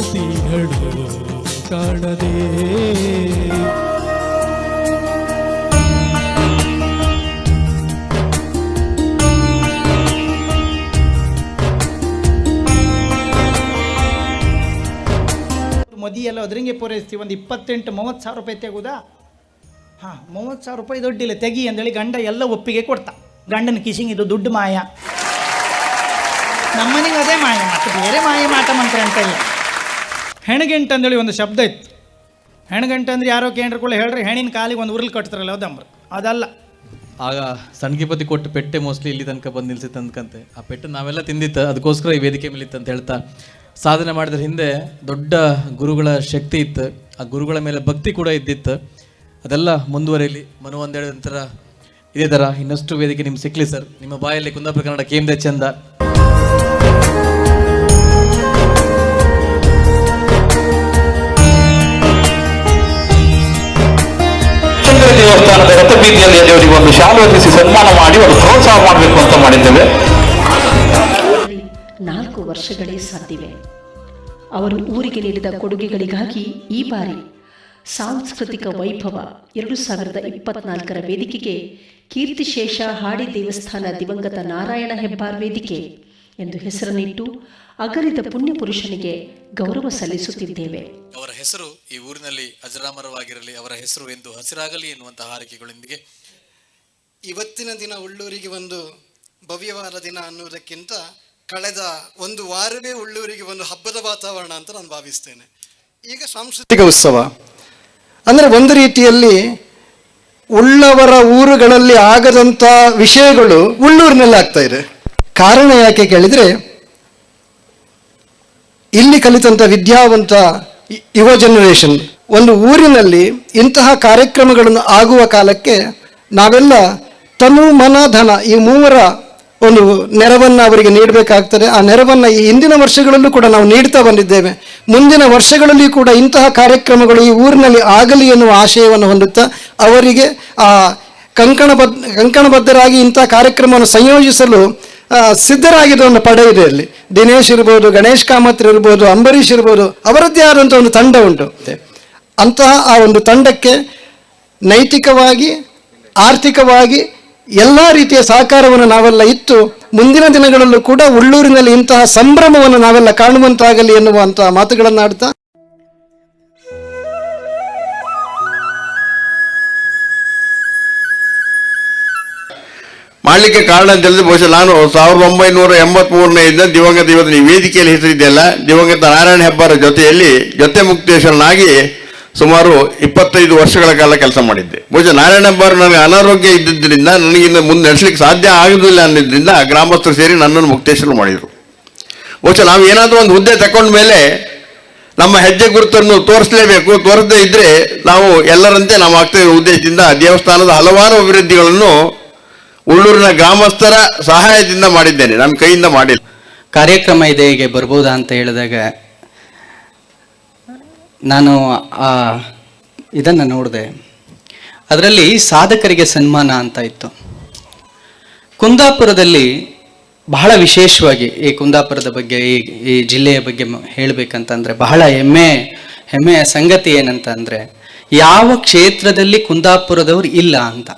ಸಿಂಹಳು ಕಾಣದೆ. ಮದಿಯೆಲ್ಲ ಅದ್ರಂಗೆ ಪೂರೈಸ್ತೀವಿ. ಒಂದು ಇಪ್ಪತ್ತೆಂಟು, ಮೂವತ್ತು ಸಾವಿರ ರೂಪಾಯಿ ತೆಗೋದಾ. ಹಾ, ಮೂವತ್ತು ಸಾವಿರ ರೂಪಾಯಿ ದುಡ್ಡಿಲ್ಲ. ತೆಗಿ ಅಂತೇಳಿ ಗಂಡ ಎಲ್ಲ ಒಪ್ಪಿಗೆ ಕೊಡ್ತಾ. ಗಂಡನ ಕಿಸಿಂಗ್ ಇದು ದುಡ್ಡು ಮಾಯ. ನಮ್ಮನಿಗೆ ಅದೇ ಮಾಯ. ಮತ್ತೆ ಬೇರೆ ಮಾಯ ಮಾಟ ಮಂತ್ರ ಅಂತ ಇಲ್ಲ. ಹೆಣ್ಗೆಂಟು ಅಂದೇಳಿ ಒಂದು ಶಬ್ದ ಇತ್ತು. ಹೆಣಗಂಟು ಅಂದ್ರೆ ಯಾರೋ ಕೇಂದ್ರಗಳು ಹೇಳ್ರಿ, ಹೆಣ್ಣಿನ ಕಾಲಿಗೆ ಒಂದು ಉರುಳು ಕಟ್ತಾರಲ್ಲ ಅದಮ್ರ ಅದಲ್ಲ. ಆಗ ಸಣ್ಣಗಿಪತಿ ಕೊಟ್ಟು ಪೆಟ್ಟೆ ಮೋಸ್ಟ್ಲಿ ಇಲ್ಲಿ ತನಕ ಬಂದು ನಿಲ್ಸಿತ್ತು ಅಂದ್ಕಂತೆ ಆ ಪೆಟ್ಟು ನಾವೆಲ್ಲ ತಿಂದಿತ್ತು, ಅದಕ್ಕೋಸ್ಕರ ಈ ವೇದಿಕೆ ಮೇಲಿತ್ತು ಅಂತ ಹೇಳ್ತಾ ಸಾಧನೆ ಮಾಡಿದ್ರ ಹಿಂದೆ ದೊಡ್ಡ ಗುರುಗಳ ಶಕ್ತಿ ಇತ್ತು. ಆ ಗುರುಗಳ ಮೇಲೆ ಭಕ್ತಿ ಕೂಡ ಇದ್ದಿತ್ತು. ಅದೆಲ್ಲ ಮುಂದುವರಿಯಲಿ ಮನು ಒಂದೇಳಿದ ನಂತರ ಇದೇ ಥರ ಇನ್ನಷ್ಟು ವೇದಿಕೆ ನಿಮ್ಗೆ ಸಿಕ್ಕಲಿ ಸರ್. ನಿಮ್ಮ ಬಾಯಲ್ಲಿ ಕುಂದಾಪುರ ಕನ್ನಡ ಕೇಂದ್ರ ಚಂದ. ರಥಬೀದಿಯಲ್ಲಿ ಅವರಿಗೆ ಒಂದು ಶಾಲು ಹೊತ್ತಿಸಿ ಸನ್ಮಾನ ಮಾಡಿ ಒಂದು ಪ್ರೋತ್ಸಾಹ ಮಾಡಬೇಕು ಅಂತ ಮಾಡಿದ್ದೇವೆ. ನಾಲ್ಕು ವರ್ಷಗಳೇ ಸಾಧ್ಯವೆ. ಅವರು ಊರಿಗೆ ನೀಡಿದ ಕೊಡುಗೆಗಳಿಗಾಗಿ ಈ ಬಾರಿ ಸಾಂಸ್ಕೃತಿಕ ವೈಭವ ಎರಡು ಸಾವಿರದ ಇಪ್ಪತ್ನಾಲ್ಕರ ವೇದಿಕೆಗೆ ಕೀರ್ತಿಶೇಷ ಹಾಡಿ ದೇವಸ್ಥಾನ ದಿವಂಗತ ನಾರಾಯಣ ಹೆಬ್ಬಾರ್ ವೇದಿಕೆ. ಎಂದು ಹೆಸರನ್ನಿಟ್ಟು ಅಗಲಿದ ಪುಣ್ಯ ಪುರುಷನಿಗೆ ಗೌರವ ಸಲ್ಲಿಸುತ್ತಿದ್ದೇವೆ. ಅವರ ಹೆಸರು ಈ ಊರಿನಲ್ಲಿ ಅಜರಾಮರವಾಗಿರಲಿ, ಅವರ ಹೆಸರು ಎಂದು ಹಸಿರಾಗಲಿ ಎನ್ನುವಂತಹ ಹಾರಿಕೆಗಳೊಂದಿಗೆ ಇವತ್ತಿನ ದಿನ ಉಳ್ಳೂರಿಗೆ ಒಂದು ಭವ್ಯವಾದ ದಿನ ಅನ್ನುವುದಕ್ಕಿಂತ ಕಳೆದ ಒಂದು ವಾರವೇ ಉಳ್ಳೂರಿಗೆ ಒಂದು ಹಬ್ಬದ ವಾತಾವರಣ ಅಂತ ನಾನು ಭಾವಿಸ್ತೇನೆ. ಈಗ ಸಾಂಸ್ಕೃತಿಕ ಉತ್ಸವ. ಅಂದರೆ ಒಂದು ರೀತಿಯಲ್ಲಿ ಉಳ್ಳವರ ಊರುಗಳಲ್ಲಿ ಆಗದಂಥ ವಿಷಯಗಳು ಉಳ್ಳೂರಿನಲ್ಲಿ ಆಗ್ತಾ ಇದೆ. ಕಾರಣ ಯಾಕೆ ಕೇಳಿದರೆ, ಇಲ್ಲಿ ಕಲಿತಂಥ ವಿದ್ಯಾವಂತ ಯುವ ಜನರೇಷನ್ ಒಂದು ಊರಿನಲ್ಲಿ ಇಂತಹ ಕಾರ್ಯಕ್ರಮಗಳನ್ನು ಆಗುವ ಕಾಲಕ್ಕೆ ನಾವೆಲ್ಲ ತನು ಮನ ಧನ ಈ ಮೂವರ ಒಂದು ನೆರವನ್ನು ಅವರಿಗೆ ನೀಡಬೇಕಾಗ್ತದೆ. ಆ ನೆರವನ್ನು ಈ ಹಿಂದಿನ ವರ್ಷಗಳಲ್ಲೂ ಕೂಡ ನಾವು ನೀಡ್ತಾ ಬಂದಿದ್ದೇವೆ. ಮುಂದಿನ ವರ್ಷಗಳಲ್ಲಿ ಕೂಡ ಇಂತಹ ಕಾರ್ಯಕ್ರಮಗಳು ಈ ಊರಿನಲ್ಲಿ ಆಗಲಿ ಎನ್ನುವ ಆಶಯವನ್ನು ಹೊಂದುತ್ತಾ ಅವರಿಗೆ ಆ ಕಂಕಣಬದ್ಧ ಕಂಕಣಬದ್ಧರಾಗಿ ಇಂತಹ ಕಾರ್ಯಕ್ರಮವನ್ನು ಸಂಯೋಜಿಸಲು ಒಂದು ಪಡೆ ಇದೆ ಅಲ್ಲಿ. ದಿನೇಶ್ ಇರ್ಬೋದು, ಗಣೇಶ್ ಕಾಮತ್ ಇರ್ಬೋದು, ಅಂಬರೀಷ್ ಇರ್ಬೋದು, ಅವರದ್ದೇ ಆದಂಥ ಒಂದು ತಂಡ ಉಂಟು. ಅಂತಹ ಆ ಒಂದು ತಂಡಕ್ಕೆ ನೈತಿಕವಾಗಿ, ಆರ್ಥಿಕವಾಗಿ ಎಲ್ಲ ರೀತಿಯ ಸಹಕಾರವನ್ನು ನಾವೆಲ್ಲ ಇತ್ತು ಮುಂದಿನ ದಿನಗಳಲ್ಲೂ ಕೂಡ ಉಳ್ಳೂರಿನಲ್ಲಿ ಇಂತಹ ಸಂಭ್ರಮವನ್ನು ನಾವೆಲ್ಲ ಕಾಣುವಂತಾಗಲಿ ಎನ್ನುವಂತಹ ಮಾತುಗಳನ್ನು ಆಡ್ತಾ ಮಾಡಲಿಕ್ಕೆ ಕಾರಣ ಅಂತ ಬಹುಶಃ ನಾನು ಸಾವಿರದ ಒಂಬೈನೂರ ಎಂಬತ್ಮೂರನೇ ಇದ್ದ ದಿವಂಗತ ಇವತ್ತು ನೀವು ವೇದಿಕೆಯಲ್ಲಿ ಹೆಸರಿದ್ದೆಲ್ಲ ದಿವಂಗತ ನಾರಾಯಣ ಹೆಬ್ಬಾರ ಜೊತೆಯಲ್ಲಿ ಜೊತೆ ಮುಕ್ತೇಶ್ವರನಾಗಿ ಸುಮಾರು ಇಪ್ಪತ್ತೈದು ವರ್ಷಗಳ ಕಾಲ ಕೆಲಸ ಮಾಡಿದ್ದೆ. ಬಹುಶಃ ನಾರಾಯಣ ಹೆಬ್ಬಾರ ನನಗೆ ಅನಾರೋಗ್ಯ ಇದ್ದಿದ್ದರಿಂದ ನನಗಿಂತ ಮುಂದೆ ನಡೆಸಲಿಕ್ಕೆ ಸಾಧ್ಯ ಆಗುವುದಿಲ್ಲ ಅನ್ನೋದ್ರಿಂದ ಗ್ರಾಮಸ್ಥರು ಸೇರಿ ನನ್ನನ್ನು ಮುಕ್ತೇಶ್ವರ ಮಾಡಿದರು. ಬಹುಶಃ ನಾವು ಏನಾದರೂ ಒಂದು ಹುದ್ದೆ ತಗೊಂಡ ಮೇಲೆ ನಮ್ಮ ಹೆಜ್ಜೆ ಗುರುತನ್ನು ತೋರಿಸಲೇಬೇಕು. ತೋರಿಸದೇ ಇದ್ದರೆ ನಾವು ಎಲ್ಲರಂತೆ ನಾವು ಆಗ್ತೇವೆ ಉದ್ದೇಶದಿಂದ ದೇವಸ್ಥಾನದ ಹಲವಾರು ಅಭಿವೃದ್ಧಿಗಳನ್ನು ಉಳ್ಳೂರಿನ ಗ್ರಾಮಸ್ಥರ ಸಹಾಯದಿಂದ ಮಾಡಿದ್ದೇನೆ. ನಮ್ಮ ಕೈಯಿಂದ ಮಾಡಿಲ್ಲ. ಕಾರ್ಯಕ್ರಮ ಇದೆ, ಹೀಗೆ ಬರ್ಬೋದಾ ಅಂತ ಹೇಳಿದಾಗ ನಾನು ಆ ಇದನ್ನು ನೋಡಿದೆ. ಅದರಲ್ಲಿ ಸಾಧಕರಿಗೆ ಸನ್ಮಾನ ಅಂತ ಇತ್ತು. ಕುಂದಾಪುರದಲ್ಲಿ ಬಹಳ ವಿಶೇಷವಾಗಿ ಈ ಕುಂದಾಪುರದ ಬಗ್ಗೆ, ಈ ಈ ಜಿಲ್ಲೆಯ ಬಗ್ಗೆ ಹೇಳ್ಬೇಕಂತಂದ್ರೆ ಬಹಳ ಹೆಮ್ಮೆ, ಹೆಮ್ಮೆಯ ಸಂಗತಿ ಏನಂತ ಯಾವ ಕ್ಷೇತ್ರದಲ್ಲಿ ಕುಂದಾಪುರದವ್ರು ಇಲ್ಲ ಅಂತ.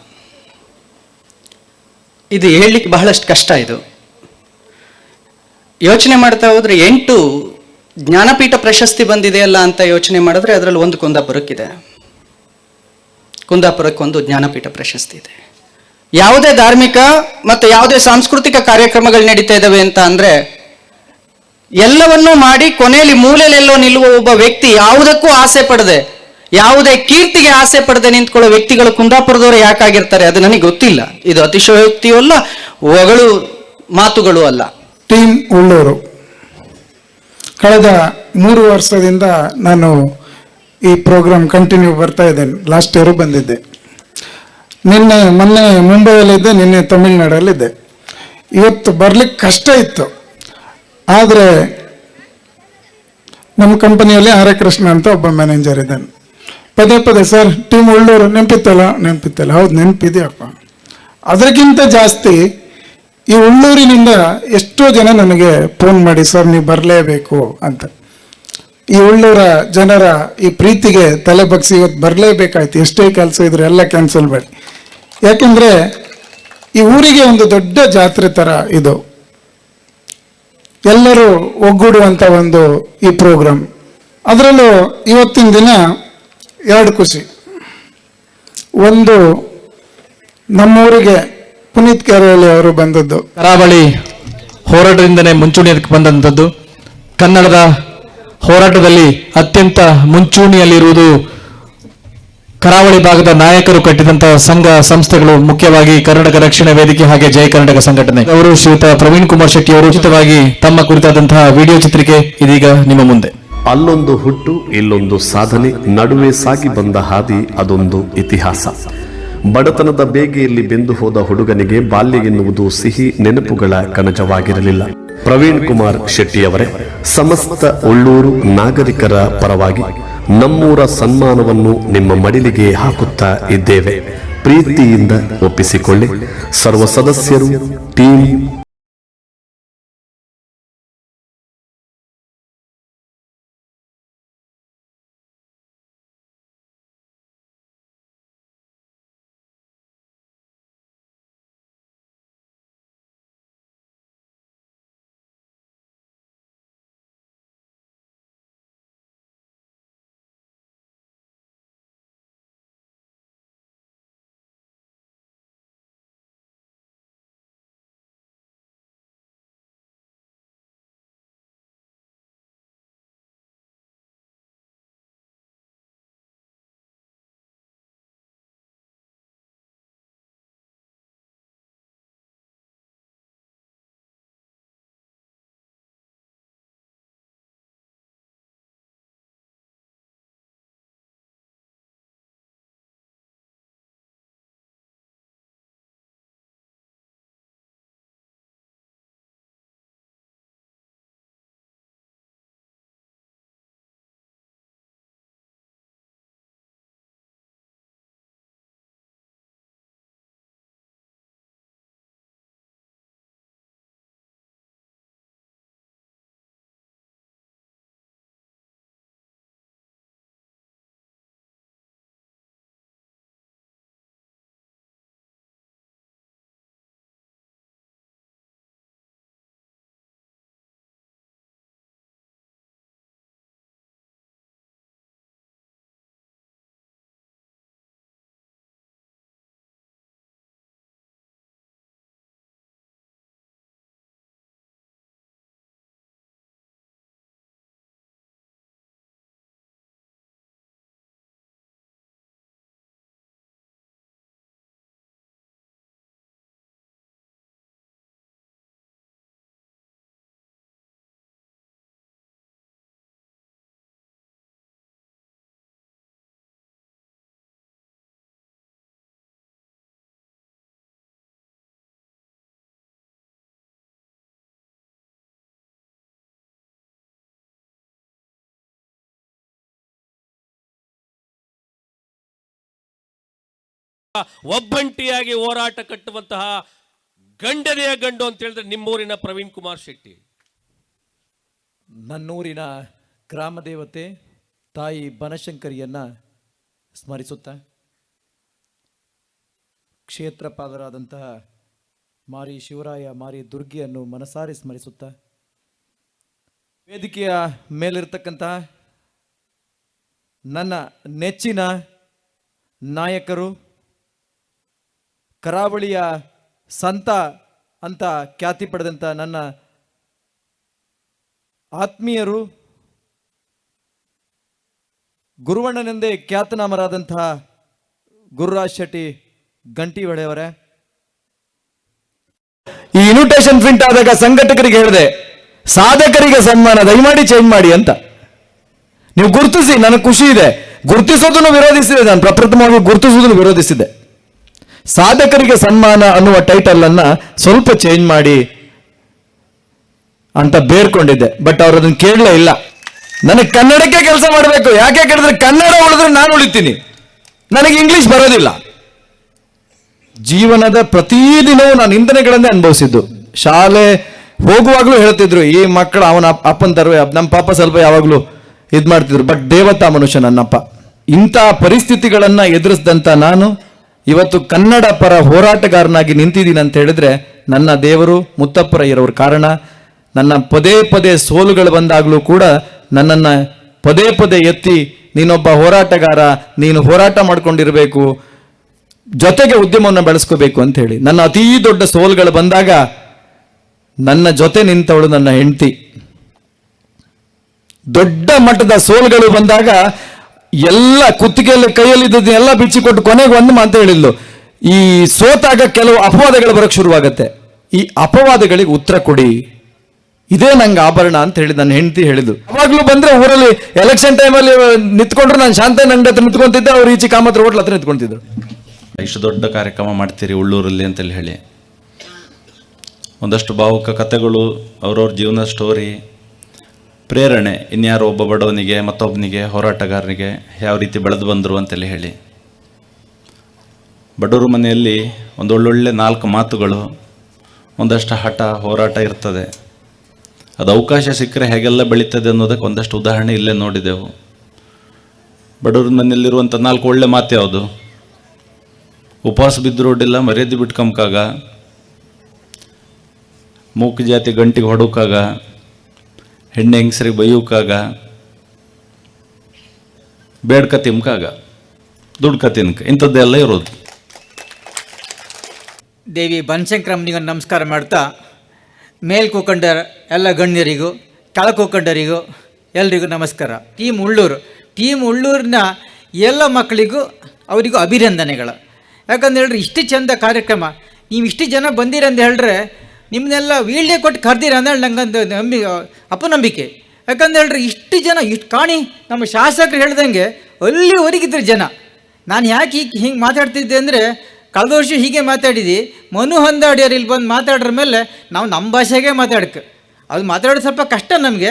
ಇದು ಹೇಳಲಿಕ್ಕೆ ಬಹಳಷ್ಟು ಕಷ್ಟ ಇದು. ಯೋಚನೆ ಮಾಡ್ತಾ ಹೋದ್ರೆ ಎಂಟು ಜ್ಞಾನಪೀಠ ಪ್ರಶಸ್ತಿ ಬಂದಿದೆಯಲ್ಲ ಅಂತ ಯೋಚನೆ ಮಾಡಿದ್ರೆ ಅದರಲ್ಲಿ ಒಂದು ಕುಂದಾಪುರಕ್ಕಿದೆ. ಕುಂದಾಪುರಕ್ಕೊಂದು ಜ್ಞಾನಪೀಠ ಪ್ರಶಸ್ತಿ ಇದೆ. ಯಾವುದೇ ಧಾರ್ಮಿಕ ಮತ್ತು ಯಾವುದೇ ಸಾಂಸ್ಕೃತಿಕ ಕಾರ್ಯಕ್ರಮಗಳು ನಡೀತಾ ಇದ್ದಾವೆ ಅಂತ ಅಂದ್ರೆ ಎಲ್ಲವನ್ನೂ ಮಾಡಿ ಕೊನೆಯಲ್ಲಿ ಮೂಲೆಯಲ್ಲೆಲ್ಲೋ ನಿಲ್ಲುವ ಒಬ್ಬ ವ್ಯಕ್ತಿ ಯಾವುದಕ್ಕೂ ಆಸೆ ಪಡದೆ ಯಾವುದೇ ಕೀರ್ತಿಗೆ ಆಸೆ ಪಡೆದೇ ನಿಂತ್ಕೊಳ್ಳೋ ವ್ಯಕ್ತಿಗಳು ಕುಂದಾಪುರದವರು ಯಾಕಾಗಿರ್ತಾರೆ? ಅದು ನನಗೆ ಗೊತ್ತಿಲ್ಲ. ಇದು ಅತಿಶಯೋಕ್ತಿಯೂ ಅಲ್ಲ, ಹೊಗಳು ಮಾತುಗಳು ಅಲ್ಲ. ಟೀಮ್ ಉಳ್ಳೂರು. ಕಳೆದ ಮೂರು ವರ್ಷದಿಂದ ನಾನು ಈ ಪ್ರೋಗ್ರಾಮ್ ಕಂಟಿನ್ಯೂ ಬರ್ತಾ ಇದ್ದೇನೆ. ಲಾಸ್ಟ್ ಇಯರ್ ಬಂದಿದ್ದೆ. ನಿನ್ನೆ, ಮೊನ್ನೆ ಮುಂಬೈಯಲ್ಲಿದ್ದೆ, ನಿನ್ನೆ ತಮಿಳ್ನಾಡಲ್ಲಿದ್ದೆ. ಇವತ್ತು ಬರ್ಲಿಕ್ಕೆ ಕಷ್ಟ ಇತ್ತು. ಆದರೆ ನಮ್ಮ ಕಂಪನಿಯಲ್ಲಿ ಹರಕೃಷ್ಣ ಕೃಷ್ಣ ಅಂತ ಒಬ್ಬ ಮ್ಯಾನೇಜರ್ ಇದ್ದಾನೆ. ಪದೇ ಪದೇ, ಸರ್, ಟೀಮ್ ಉಳ್ಳೂರು ನೆನಪಿತ್ತಲ್ಲ? ನೆನಪಿತ್ತಲ್ಲ. ಹೌದು, ನೆನಪಿದೆಯಪ್ಪ. ಅದಕ್ಕಿಂತ ಜಾಸ್ತಿ ಈ ಉಳ್ಳೂರಿನಿಂದ ಎಷ್ಟೋ ಜನ ನನಗೆ ಫೋನ್ ಮಾಡಿ, ಸರ್, ನೀವು ಬರಲೇಬೇಕು ಅಂತ. ಈ ಉಳ್ಳೂರ ಜನರ ಈ ಪ್ರೀತಿಗೆ ತಲೆ ಬಗ್ಸಿ, ಇವತ್ತು ಬರಲೇಬೇಕಾಯ್ತು, ಎಷ್ಟೇ ಕೆಲಸ ಇದ್ರೆ ಎಲ್ಲ ಕ್ಯಾನ್ಸಲ್ ಮಾಡಿ. ಯಾಕೆಂದ್ರೆ ಈ ಊರಿಗೆ ಒಂದು ದೊಡ್ಡ ಜಾತ್ರೆ ತರ ಇದು. ಎಲ್ಲರೂ ಒಗ್ಗೂಡುವಂತ ಒಂದು ಈ ಪ್ರೋಗ್ರಾಮ್ ಅದರಲ್ಲೂ ಇವತ್ತಿನ ದಿನ ಎರಡು ಖುಷಿ ಒಂದು ನಮ್ಮೂರಿಗೆ ಪುನೀತ್ ಕೆರೆಯಲ್ಲಿ ಅವರು ಬಂದದ್ದು. ಕರಾವಳಿ ಹೋರಾಟದಿಂದನೇ ಮುಂಚೂಣಿಯಕ್ಕೆ ಬಂದಂಥದ್ದು. ಕನ್ನಡದ ಹೋರಾಟದಲ್ಲಿ ಅತ್ಯಂತ ಮುಂಚೂಣಿಯಲ್ಲಿರುವುದು ಕರಾವಳಿ ಭಾಗದ ನಾಯಕರು ಕಟ್ಟಿದಂತಹ ಸಂಘ ಸಂಸ್ಥೆಗಳು, ಮುಖ್ಯವಾಗಿ ಕರ್ನಾಟಕ ರಕ್ಷಣಾ ವೇದಿಕೆ ಹಾಗೆ ಜಯ ಕರ್ನಾಟಕ ಸಂಘಟನೆ. ಅವರು ಶ್ರೀಯುತ ಪ್ರವೀಣ್ ಕುಮಾರ್ ಶೆಟ್ಟಿ ಅವರು ಉಚಿತವಾಗಿ ತಮ್ಮ ಕುರಿತಾದಂತಹ ವಿಡಿಯೋ ಚಿತ್ರಿಕೆ ಇದೀಗ ನಿಮ್ಮ ಮುಂದೆ. ಅಲ್ಲೊಂದು ಹುಟ್ಟು, ಇಲ್ಲೊಂದು ಸಾಧನೆ, ನಡುವೆ ಸಾಗಿ ಬಂದ ಹಾದಿ, ಅದೊಂದು ಇತಿಹಾಸ. ಬಡತನದ ಬೇಗೆಯಲ್ಲಿ ಬೆಂದು ಹೋದ ಹುಡುಗನಿಗೆ ಬಾಲ್ಯ ಎನ್ನುವುದು ಸಿಹಿ, ನೆನಪುಗಳ ಕಣಜವಾಗಿರಲಿಲ್ಲ. ಪ್ರವೀಣ್ ಕುಮಾರ್ ಶೆಟ್ಟಿಯವರೇ, ಸಮಸ್ತ ಉಳ್ಳೂರು ನಾಗರಿಕರ ಪರವಾಗಿ ನಮ್ಮೂರ ಸನ್ಮಾನವನ್ನು ನಿಮ್ಮ ಮಡಿಲಿಗೆ ಹಾಕುತ್ತಾ ಇದ್ದೇವೆ. ಪ್ರೀತಿಯಿಂದ ಒಪ್ಪಿಸಿಕೊಳ್ಳಿ. ಸರ್ವ ಸದಸ್ಯರು, ಟೀಮ್ ಒಬ್ಬಂಟಿಯಾಗಿ ಹೋರಾಟ ಕಟ್ಟುವಂತಹ ಗಂಡನೆಯ ಗಂಡು ಅಂತ ಹೇಳಿದ್ರೆ ನಿಮ್ಮೂರಿನ ಪ್ರವೀಣ್ ಕುಮಾರ್ ಶೆಟ್ಟಿ. ನನ್ನೂರಿನ ಗ್ರಾಮ ದೇವತೆ ತಾಯಿ ಬನಶಂಕರಿಯನ್ನ ಸ್ಮರಿಸುತ್ತಾ ಕ್ಷೇತ್ರಪಾಲರಾದಂತಹ ಮಾರಿ ಶಿವರಾಯ, ಮಾರಿ ದುರ್ಗಿಯನ್ನು ಮನಸಾರಿ ಸ್ಮರಿಸುತ್ತಾ ವೇದಿಕೆಯ ಮೇಲಿರ್ತಕ್ಕಂತಹ ನನ್ನ ನೆಚ್ಚಿನ ನಾಯಕರು ಕರಾವಳಿಯ ಸಂತ ಅಂತ ಖ್ಯಾತಿ ಪಡೆದಂಥ ನನ್ನ ಆತ್ಮೀಯರು, ಗುರುವಣ್ಣನೆಂದೇ ಖ್ಯಾತನಾಮರಾದಂತಹ ಗುರುರಾಜ್ ಶೆಟ್ಟಿ ಗಂಟಿ ಹೊಳೆಯವರೇ ಈ ಇನ್ವಿಟೇಷನ್ ಪ್ರಿಂಟ್ ಆದಾಗ ಸಂಘಟಕರಿಗೆ ಹೇಳಿದೆ, ಸಾಧಕರಿಗೆ ಸನ್ಮಾನ, ದಯಮಾಡಿ ಚೇಂಜ್ ಮಾಡಿ ಅಂತ. ನೀವು ಗುರುತಿಸಿ, ನನಗೆ ಖುಷಿ ಇದೆ. ಗುರುತಿಸೋದನ್ನು ವಿರೋಧಿಸಿದೆ, ನಾನು ಪ್ರಪ್ರಥಮವಾಗಿ ಗುರುತಿಸೋದನ್ನು ವಿರೋಧಿಸಿದೆ. ಸಾಧಕರಿಗೆ ಸನ್ಮಾನ ಅನ್ನುವ ಟೈಟಲ್ ಅನ್ನ ಸ್ವಲ್ಪ ಚೇಂಜ್ ಮಾಡಿ ಅಂತ ಬೇರ್ಕೊಂಡಿದ್ದೆ. ಬಟ್ ಅವ್ರು ಅದನ್ನ ಕೇಳಲೇ ಇಲ್ಲ. ನನಗೆ ಕನ್ನಡಕ್ಕೆ ಕೆಲಸ ಮಾಡಬೇಕು. ಯಾಕೆ ಕೇಳಿದ್ರೆ ಕನ್ನಡ ಉಳಿದ್ರೆ ನಾನು ಉಳಿತೀನಿ. ನನಗೆ ಇಂಗ್ಲಿಷ್ ಬರೋದಿಲ್ಲ. ಜೀವನದ ಪ್ರತಿದಿನವೂ ನಾನು ನಿಂದನೆಗಳನ್ನೇ ಅನುಭವಿಸಿದ್ದು. ಶಾಲೆ ಹೋಗುವಾಗ್ಲೂ ಹೇಳ್ತಿದ್ರು, ಈ ಮಕ್ಕಳು ಅವನ ಅಪ್- ಅಪ್ಪನ ತರುವೆ ನಮ್ಮ ಪಾಪ ಸ್ವಲ್ಪ ಯಾವಾಗಲೂ ಇದು ಮಾಡ್ತಿದ್ರು ಬಟ್ ದೇವತಾ ಮನುಷ್ಯ ನನ್ನಪ್ಪ ಇಂಥ ಪರಿಸ್ಥಿತಿಗಳನ್ನ ಎದುರಿಸಿದಂತ ನಾನು ಇವತ್ತು ಕನ್ನಡ ಪರ ಹೋರಾಟಗಾರನಾಗಿ ನಿಂತಿದ್ದೀನಿ ಅಂತ ಹೇಳಿದ್ರೆ ನನ್ನ ದೇವರು ಮುತ್ತಪ್ಪರ ಇರೋರ ಕಾರಣ. ನನ್ನ ಪದೇ ಪದೇ ಸೋಲುಗಳು ಬಂದಾಗಲೂ ಕೂಡ ನನ್ನನ್ನು ಪದೇ ಪದೇ ಎತ್ತಿ ನೀನೊಬ್ಬ ಹೋರಾಟಗಾರ, ನೀನು ಹೋರಾಟ ಮಾಡ್ಕೊಂಡಿರಬೇಕು, ಜೊತೆಗೆ ಉದ್ಯಮವನ್ನು ಬೆಳೆಸ್ಕೋಬೇಕು ಅಂತ ಹೇಳಿ. ನನ್ನ ಅತೀ ದೊಡ್ಡ ಸೋಲುಗಳು ಬಂದಾಗ ನನ್ನ ಜೊತೆ ನಿಂತವಳು ನನ್ನ ಹೆಂಡತಿ. ದೊಡ್ಡ ಮಟ್ಟದ ಸೋಲುಗಳು ಬಂದಾಗ ಎಲ್ಲ ಕುತ್ತಿಗೆಯಲ್ಲಿ ಕೈಯಲ್ಲಿ ಎಲ್ಲ ಬಿಚ್ಚಿಕೊಟ್ಟು ಕೊನೆಗೆ ಒಂದು ಮಾತು ಹೇಳಿದ್ಲು. ಈ ಸೋತಾಗ ಕೆಲವು ಅಪವಾದಗಳು ಬರಕ್ ಶುರುವಾಗತ್ತೆ. ಈ ಅಪವಾದಗಳಿಗೆ ಉತ್ತರ ಕೊಡಿ. ಇದೇ ನಂಗೆ ಆಭರಣ ಅಂತ ಹೇಳಿ ನನ್ನ ಹೆಂಡತಿ ಹೇಳಿದ್ದು. ಅವಾಗ್ಲೂ ಬಂದ್ರೆ ಊರಲ್ಲಿ ಎಲೆಕ್ಷನ್ ಟೈಮಲ್ಲಿ ನಿಂತ್ಕೊಂಡ್ರೆ ನಾನು ಶಾಂತ ನಂಗೆ ಹತ್ರ ನಿಂತ್ಕೊಂತಿದ್ದೆ, ಅವ್ರು ಈಚೆ ಕಾಮತ್ರ ಹೋಟ್ಲ ಹತ್ರ ನಿಂತ್ಕೊಂತಿದ್ರು. ಇಷ್ಟು ದೊಡ್ಡ ಕಾರ್ಯಕ್ರಮ ಮಾಡ್ತೀರಿ ಉಳ್ಳೂರಲ್ಲಿ ಅಂತೇಳಿ ಹೇಳಿ. ಒಂದಷ್ಟು ಭಾವುಕ ಕಥೆಗಳು, ಅವ್ರವ್ರ ಜೀವನ ಸ್ಟೋರಿ ಪ್ರೇರಣೆ. ಇನ್ಯಾರೋ ಒಬ್ಬ ಬಡವನಿಗೆ, ಮತ್ತೊಬ್ಬನಿಗೆ, ಹೋರಾಟಗಾರನಿಗೆ ಯಾವ ರೀತಿ ಬೆಳೆದು ಬಂದರು ಅಂತೇಳಿ ಹೇಳಿ. ಬಡವರು ಮನೆಯಲ್ಲಿ ಒಂದೊಳ್ಳೊಳ್ಳೆ ನಾಲ್ಕು ಮಾತುಗಳು, ಒಂದಷ್ಟು ಹಠ, ಹೋರಾಟ ಇರ್ತದೆ. ಅದು ಅವಕಾಶ ಸಿಕ್ಕರೆ ಹೇಗೆಲ್ಲ ಬೆಳೀತದೆ ಅನ್ನೋದಕ್ಕೆ ಒಂದಷ್ಟು ಉದಾಹರಣೆ ಇಲ್ಲೇ ನೋಡಿದೆವು. ಬಡವ್ರ ಮನೆಯಲ್ಲಿರುವಂಥ ನಾಲ್ಕು ಒಳ್ಳೆ ಮಾತು ಯಾವುದು? ಉಪವಾಸ ಬಿದ್ದು ರೋಡಿಲ್ಲ, ಮರ್ಯಾದೆ ಬಿಟ್ಕೊಂಬಕಾಗ, ಮೂಕು ಜಾತಿ ಗಂಟಿಗೆ ಹೊಡೋಕಾಗ ಹೆಣ್ಣೆ ಹೆಂಗಸ್ರಿಗೆ ಬೈಯೋಕಾಗ? ಬೇಡ್ಕ ತಿಮ್ಕಾಗ ದುಡ್ಕ ತಿನ್ಕ ಇಂಥದ್ದೆಲ್ಲ ಇರೋದು. ದೇವಿ ಬನಶಂಕರಮ್ಮನಿಗೆ ನಮಸ್ಕಾರ ಮಾಡ್ತಾ, ಮೇಲ್ ಕೂಕೊಂಡ ಎಲ್ಲ ಗಣ್ಯರಿಗೂ ಕೆಳ ಕೂಕೊಂಡರಿಗೂ ಎಲ್ರಿಗೂ ನಮಸ್ಕಾರ. ಟೀಮ್ ಉಳ್ಳೂರು. ಟೀಮ್ ಉಳ್ಳೂರಿನ ಎಲ್ಲ ಮಕ್ಕಳಿಗೂ ಅವರಿಗೂ ಅಭಿನಂದನೆಗಳು. ಯಾಕಂದ್ರೆ ಹೇಳಿದ್ರೆ ಇಷ್ಟು ಚಂದ ಕಾರ್ಯಕ್ರಮ. ನೀವು ಇಷ್ಟು ಜನ ಬಂದಿರಂತ ಹೇಳಿದ್ರೆ ನಿಮ್ಮನ್ನೆಲ್ಲ ವೀಳ್ಯ ಕೊಟ್ಟು ಕರ್ದಿರ ಅಂದ್ರೆ ನಂಗೊಂದು ನಂಬಿ, ಅಪನಂಬಿಕೆ. ಯಾಕಂದ್ರೆ ಹೇಳ್ರಿ, ಇಷ್ಟು ಜನ, ಇಷ್ಟು ಕಾಣಿ, ನಮ್ಮ ಶಾಸಕರು ಹೇಳ್ದಂಗೆ ಅಲ್ಲಿವರೆಗಿದ್ರು ಜನ. ನಾನು ಯಾಕೆ ಹೀಗೆ, ಹಿಂಗೆ ಮಾತಾಡ್ತಿದ್ದೆ ಅಂದರೆ, ಕಳೆದ ವರ್ಷ ಹೀಗೆ ಮಾತಾಡಿದ್ದು ಮನು ಹೊಂದಾಡಿಯವ್ರು ಇಲ್ಲಿ ಬಂದು ಮಾತಾಡ್ರ ಮೇಲೆ ನಾವು ನಮ್ಮ ಭಾಷೆಗೆ ಮಾತಾಡಕ್ಕೆ ಅದು ಮಾತಾಡೋದು ಸ್ವಲ್ಪ ಕಷ್ಟ ನಮಗೆ.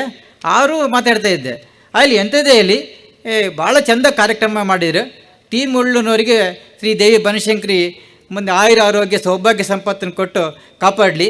ಆರು ಮಾತಾಡ್ತಾ ಇದ್ದೆ. ಅಲ್ಲಿ ಎಂಥದೇ ಇಲ್ಲಿ ಭಾಳ ಚಂದ ಕಾರ್ಯಕ್ರಮ ಮಾಡಿದರು. ಟೀಮ್ ಉಳ್ಳನವರಿಗೆ ಶ್ರೀ ದೇವಿ ಬನಶಂಕರಿ ಮುಂದೆ ಆಯುರ ಆರೋಗ್ಯ ಸೌಭಾಗ್ಯ ಸಂಪತ್ತನ್ನು ಕೊಟ್ಟು ಕಾಪಾಡಲಿ.